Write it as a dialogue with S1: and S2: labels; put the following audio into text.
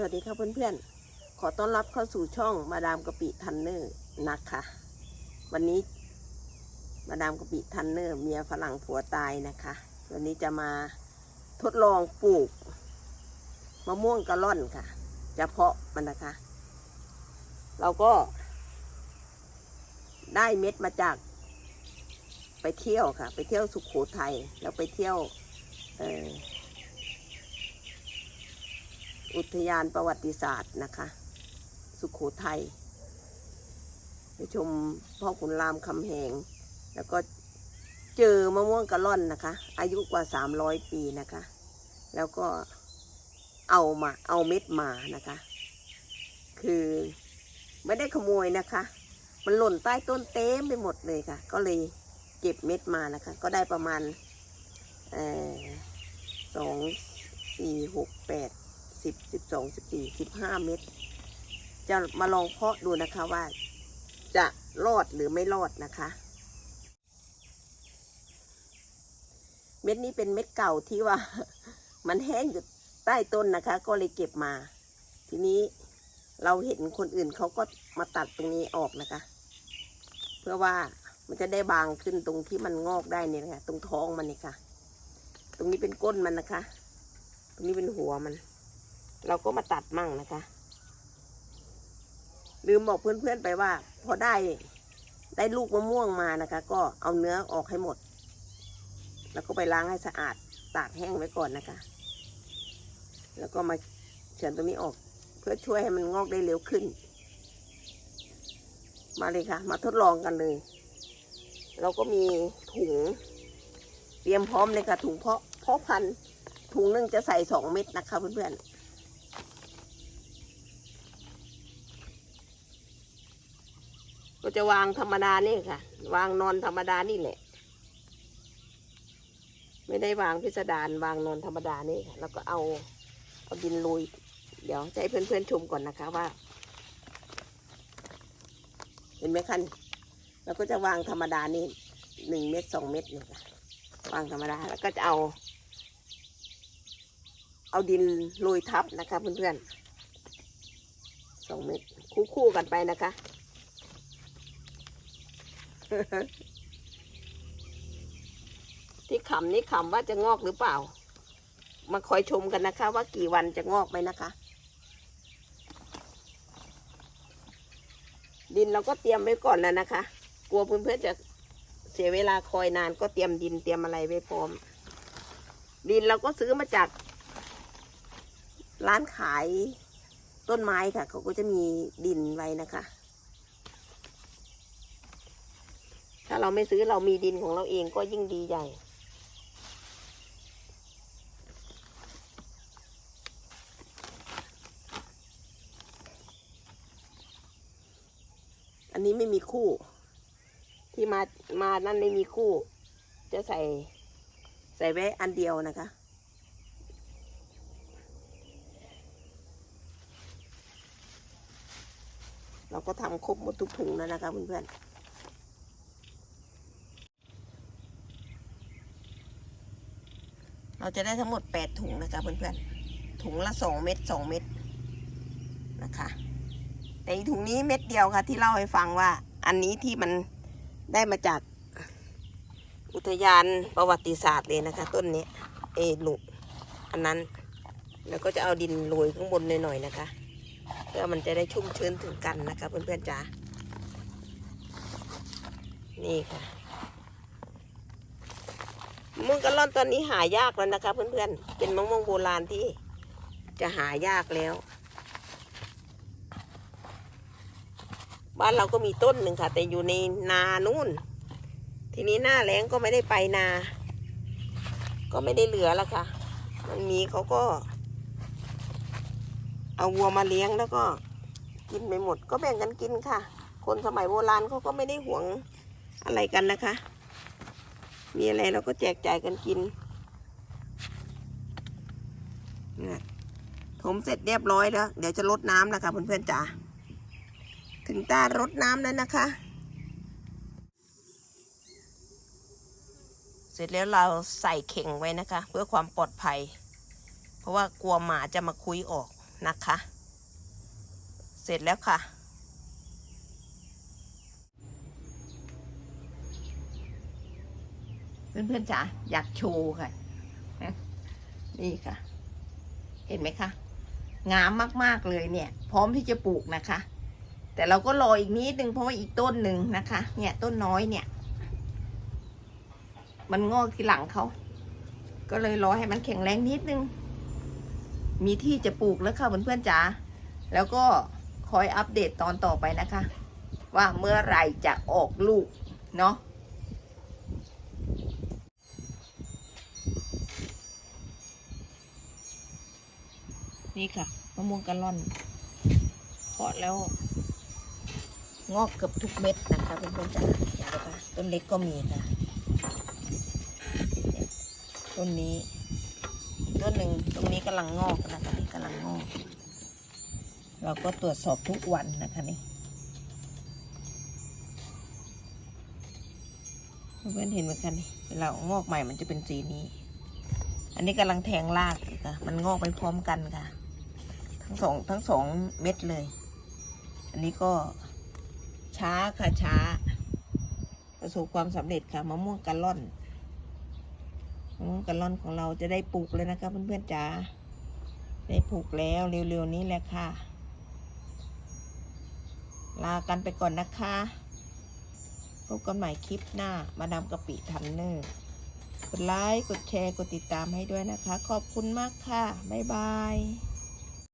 S1: สวัสดีครับเพื่อนๆ ขอต้อนรับเข้าสู่ช่องมาดามกะปิทันเนอร์นะคะ วันนี้มาดามกะปิทันเนอร์เมียฝรั่งผัวตายนะคะ วันนี้จะมาทดลองปลูกมะม่วงกะล่อนค่ะ จะเพาะมันนะคะ เราก็ ได้เม็ดมาจาก ไปเที่ยวค่ะ ไปเที่ยวสุขโขทัยแล้วไปเที่ยว เออ อุทยานประวัติศาสตร์นะคะ สุขโขทัยไปชมพ่อขุนรามคำแหง แล้วก็เจอมะม่วงกะล่อนนะคะ อายุกว่าสามร้อยปีนะคะ แล้วก็เอามาเอาเม็ดมานะคะ คือไม่ได้ขโมยนะคะ มันหล่นใต้ต้นเต็มไปหมดเลยค่ะ ก็เลยเก็บเม็ดมานะคะ ก็ได้ประมาณสองสี่หกแปด สิบสิบสองสิบสี่สิบห้าเม็ดจะมาลองเพาะดูนะคะว่า จะรอดหรือไม่รอดนะคะ เม็ดนี้เป็นเม็ดเก่าที่ว่า มันแห้งอยู่ใต้ต้นนะคะ ก็เลยเก็บมา ทีนี้เราเห็นคนอื่นเขาก็มาตัดตรงนี้ออกนะคะ เพื่อว่ามันจะได้บางขึ้นตรงที่มันงอกได้เนี่ยนะคะตรงท้องมันนี่ค่ะ ตรงนี้เป็นก้นมันนะคะ ตรงนี้เป็นหัวมัน เราก็มาตัดมั่งนะคะ ลืมบอกเพื่อนๆไปว่า พอได้ได้ลูกมะม่วงมานะคะ ก็เอาเนื้อออกให้หมด แล้วก็ไปล้างให้สะอาดตากแห้งไว้ก่อนนะคะ แล้วก็มาเฉือนตรงนี้ออก เพื่อช่วยให้มันงอกได้เร็วขึ้น มาเลยค่ะ มาทดลองกันเลย เราก็มีถุง เตรียมพร้อมเลยค่ะ ถุงเพาะเพาะพันธุ์ถุงนึงจะใส่สองเม็ดนะคะเพื่อนๆ ก็จะวางธรรมดานี่ค่ะ วางนอนธรรมดานี่แหละ ไม่ได้วางพิสดารวางนอนธรรมดานี่ค่ะ แล้วก็เอาเอาดินลุย เดี๋ยวจะให้เพื่อนๆชมก่อนนะคะว่า เห็นไหมคะนี่เราก็จะวางธรรมดานี่หนึ่งเม็ดสองเม็ดนี่ค่ะวางธรรมดาแล้วก็จะเอา เอาดินโรยทับนะคะเพื่อนๆสองเม็ดคู่ๆกันไปนะคะ ที่ขำนี่ขำว่าจะงอกหรือเปล่า มาคอยชมกันนะคะ ว่ากี่วันจะงอกไหมนะคะ ดินเราก็เตรียมไว้ก่อนแล้วนะคะ กลัวเพื่อนๆจะเสียเวลาคอยนานก็เตรียมดินเตรียมอะไรไว้พร้อม ดินเราก็ซื้อมาจาก ร้านขายต้นไม้ค่ะ เขาก็จะมีดินไว้นะคะ ถ้าเราไม่ซื้อเรามีดินของเราเองก็ยิ่งดีใหญ่ อันนี้ไม่มีคู่ ที่มามานั่นไม่มีคู่ จะใส่ใส่ไว้อันเดียวนะคะเราก็ทำครบหมดทุกถุงแล้วนะคะเพื่อนๆ เราจะได้ทั้งหมดแปดถุงนะคะเพื่อนๆ ถุงละสองเม็ดสองเม็ดนะคะ แต่ถุงนี้เม็ดเดียวค่ะ ที่เล่าให้ฟังว่า อันนี้ที่มันได้มาจากอุทยานประวัติศาสตร์เลยนะคะ ต้นนี้เอลุอันนั้น แล้วก็จะเอาดินโรยข้างบนหน่อยๆนะคะ เพื่อมันจะได้ชุ่มชื้นถึงกันนะคะเพื่อนๆจ๋านี่ค่ะะม่วงกะล่อนตอนนี้หายากแล้วนะคะ เพื่อนๆ เป็นมะม่วงโบราณที่จะหายากแล้ว บ้านเราก็มีต้นหนึ่งค่ะ แต่อยู่ในนานู่น ทีนี้หน้าแล้งก็ไม่ได้ไปนา ก็ไม่ได้เหลือแล้วค่ะ มันมีเขาก็ เอาวัวมาเลี้ยงแล้วก็ กินไปหมดก็แบ่งกันกินค่ะ คนสมัยโบราณเขาก็ไม่ได้หวงอะไรกันนะคะ มีอะไรเราก็แจกจ่ายกันกินนี่ถมเสร็จเรียบร้อยแล้ว เดี๋ยวจะลดน้ำนะคะเพื่อนๆจ๋า ถึงตารดน้ำแล้วนะคะ เสร็จแล้วเราใส่เข่งไว้นะคะ เพื่อความปลอดภัย เพราะว่ากลัวหมาจะมาคุยออกนะคะ เสร็จแล้วค่ะ เพื่อนๆจ๋าอยากโชว์ค่ะนี่ค่ะ เห็นไหมคะงามมากๆเลยเนี่ย พร้อมที่จะปลูกนะคะ แต่เราก็รออีกนิดนึงเพราะว่าอีกต้นหนึ่งนะคะ เนี่ยต้นน้อยเนี่ย มันงอกทีหลังเขาก็เลยรอให้มันแข็งแรงนิดนึง มีที่จะปลูกแล้วค่ะเพื่อนๆจ๋าแล้วก็คอยอัปเดตตอนต่อไปนะคะ ว่าเมื่อไหรจะออกลูกเนาะ นี่ค่ะมะม่วงกะล่อนเพาะแล้ว งอกเกือบทุกเม็ดนะคะเพื่อนๆจ๋าเดี๋ยวนะต้นเล็กก็มีค่ะต้นนี้ต้นหนึ่งตรงนี้กำลังงอกนะคะนี่กำลังงอก เราก็ตรวจสอบทุกวันนะคะนี่เพื่อนเห็นเหมือนกันนี่เวลางอกใหม่มันจะเป็นสีนี้ อันนี้กำลังแทงรากอยู่ค่ะ มันงอกไปพร้อมกันค่ะ ทั้งสองทั้งสองเม็ดเลย อันนี้ก็ช้าค่ะช้า ประสบความสำเร็จค่ะมะม่วงกะล่อนมะม่วงกะล่อนของเราจะได้ปลูกเลยนะคะเพื่อนๆจ๋าได้ปลูกแล้วเร็วๆนี้แหละค่ะ ลากันไปก่อนนะคะพบกันใหม่คลิปหน้ามาดามกะปิทันเนอร์กดไลค์ กดแชร์ กดติดตามให้ด้วยนะคะ ขอบคุณมากค่ะ บ๊ายบาย